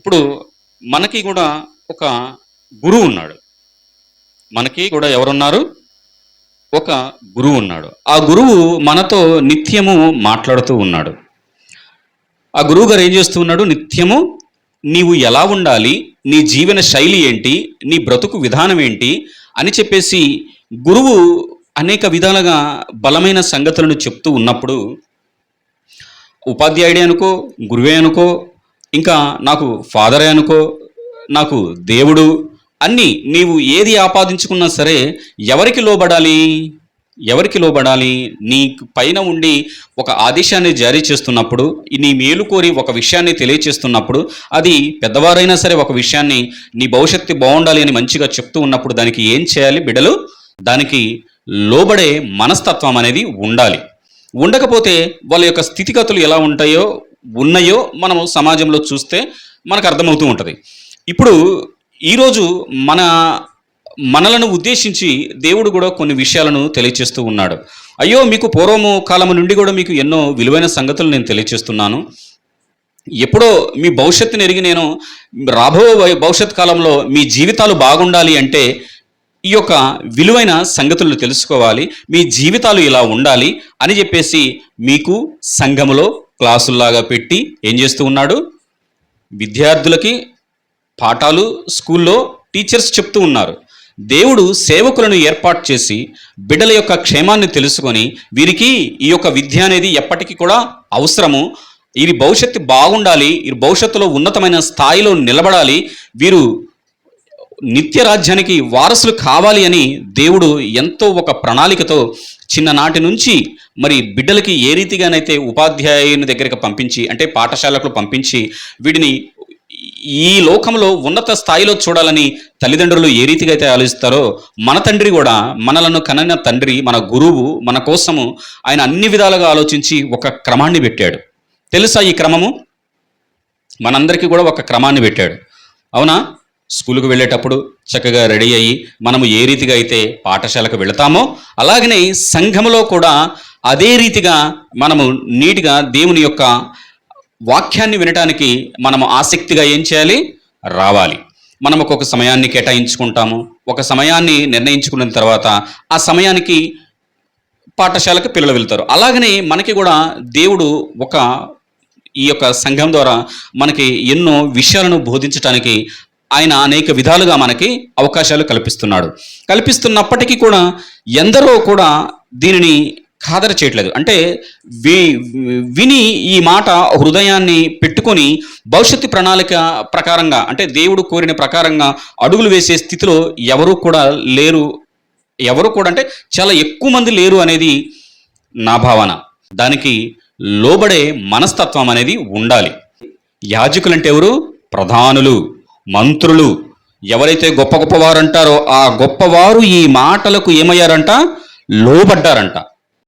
ఇప్పుడు మనకి కూడా ఒక గురువు ఉన్నాడు. మనకి కూడా ఎవరున్నారు? ఒక గురువు ఉన్నాడు. ఆ గురువు మనతో నిత్యము మాట్లాడుతూ ఉన్నాడు. ఆ గురువు గారు ఏం చేస్తూ ఉన్నాడు? నిత్యము నీవు ఎలా ఉండాలి? నీ జీవన శైలి ఏంటి? నీ బ్రతుకు విధానం ఏంటి? అని చెప్పేసి గురువు అనేక విధాలుగా బలమైన సంగతులను చెప్తూ ఉన్నప్పుడు ఉపాధ్యాయుడే అనుకో గురువే అనుకో ఇంకా నాకు ఫాదరే అనుకో నాకు దేవుడు అన్నీ నీవు ఏది ఆపాదించుకున్నా సరే ఎవరికి లోబడాలి? ఎవరికి లోబడాలి? నీ పైన ఉండి ఒక ఆదేశాన్ని జారీ చేస్తున్నప్పుడు నీ మేలు కోరి ఒక విషయాన్ని తెలియచేస్తున్నప్పుడు అది పెద్దవారైనా సరే ఒక విషయాన్ని నీ భవిష్యత్తు బాగుండాలి అని మంచిగా చెప్తూ ఉన్నప్పుడు దానికి ఏం చేయాలి బిడలు దానికి లోబడే మనస్తత్వం అనేది ఉండాలి. ఉండకపోతే వాళ్ళ యొక్క స్థితిగతులు ఎలా ఉంటాయో ఉన్నాయో మనము సమాజంలో చూస్తే మనకు అర్థమవుతూ ఉంటుంది. ఇప్పుడు ఈరోజు మన మనలను ఉద్దేశించి దేవుడు కూడా కొన్ని విషయాలను తెలియచేస్తూ ఉన్నాడు. అయ్యో మీకు పూర్వము కాలము నుండి కూడా మీకు ఎన్నో విలువైన సంగతులు నేను తెలియచేస్తున్నాను. ఎప్పుడో మీ భవిష్యత్తుని ఎరిగి నేను రాబో భవిష్యత్ కాలంలో మీ జీవితాలు బాగుండాలి అంటే ఈ యొక్క విలువైన సంగతులను తెలుసుకోవాలి. మీ జీవితాలు ఇలా ఉండాలి అని చెప్పేసి మీకు సంఘములో క్లాసుల్లాగా పెట్టి ఏం చేస్తూ ఉన్నాడు? విద్యార్థులకి పాఠాలు స్కూల్లో టీచర్స్ చెప్తూ ఉన్నారు. దేవుడు సేవకులను ఏర్పాటు చేసి బిడ్డల యొక్క క్షేమాన్ని తెలుసుకొని వీరికి ఈ యొక్క విద్య అనేది ఎప్పటికీ కూడా అవసరము. వీరి భవిష్యత్తు బాగుండాలి వీరి భవిష్యత్తులో ఉన్నతమైన స్థాయిలో నిలబడాలి. వీరు నిత్య రాజ్యానికి వారసులు కావాలి అని దేవుడు ఎంతో ఒక ప్రణాళికతో చిన్ననాటి నుంచి మరి బిడ్డలకి ఏ రీతిగానైతే ఉపాధ్యాయుని దగ్గరికి పంపించి అంటే పాఠశాలకు పంపించి వీడిని ఈ లోకంలో ఉన్నత స్థాయిలో చూడాలని తల్లిదండ్రులు ఏ రీతిగా అయితే ఆలోచిస్తారో మన తండ్రి కూడా మనలను కనన తండ్రి మన గురువు మన కోసము ఆయన అన్ని విధాలుగా ఆలోచించి ఒక క్రమాన్ని పెట్టాడు. తెలుసా ఈ క్రమము? మనందరికీ కూడా ఒక క్రమాన్ని పెట్టాడు. అవునా? స్కూలుకు వెళ్ళేటప్పుడు చక్కగా రెడీ అయ్యి మనము ఏ రీతిగా అయితే పాఠశాలకు వెళతామో అలాగనే సంఘములో కూడా అదే రీతిగా మనము నీట్గా దేవుని యొక్క వాక్యాన్ని వినటానికి మనము ఆసక్తిగా ఏం చేయాలి? రావాలి. మనం ఒక్కొక్క సమయాన్ని కేటాయించుకుంటాము. ఒక సమయాన్ని నిర్ణయించుకున్న తర్వాత ఆ సమయానికి పాఠశాలకు పిల్లలు వెళ్తారు. అలాగనే మనకి కూడా దేవుడు ఒక ఈ యొక్క సంఘం ద్వారా మనకి ఎన్నో విషయాలను బోధించడానికి ఆయన అనేక విధాలుగా మనకి అవకాశాలు కల్పిస్తున్నాడు. కల్పిస్తున్నప్పటికీ కూడా ఎందరో కూడా దీనిని ఖాదర చేయట్లేదు. అంటే వి విని ఈ మాట హృదయాన్ని పెట్టుకొని భవిష్యత్తు ప్రణాళిక ప్రకారంగా అంటే దేవుడు కోరిన ప్రకారంగా అడుగులు వేసే స్థితిలో ఎవరు కూడా లేరు. ఎవరు కూడా అంటే చాలా ఎక్కువ మంది లేరు అనేది నా భావన. దానికి లోబడే మనస్తత్వం అనేది ఉండాలి. యాజకులంటే ఎవరు? ప్రధానులు. మంత్రులు ఎవరైతే గొప్ప గొప్పవారు అంటారో ఆ గొప్పవారు ఈ మాటలకు ఏమయ్యారంట? లోబడ్డారంట.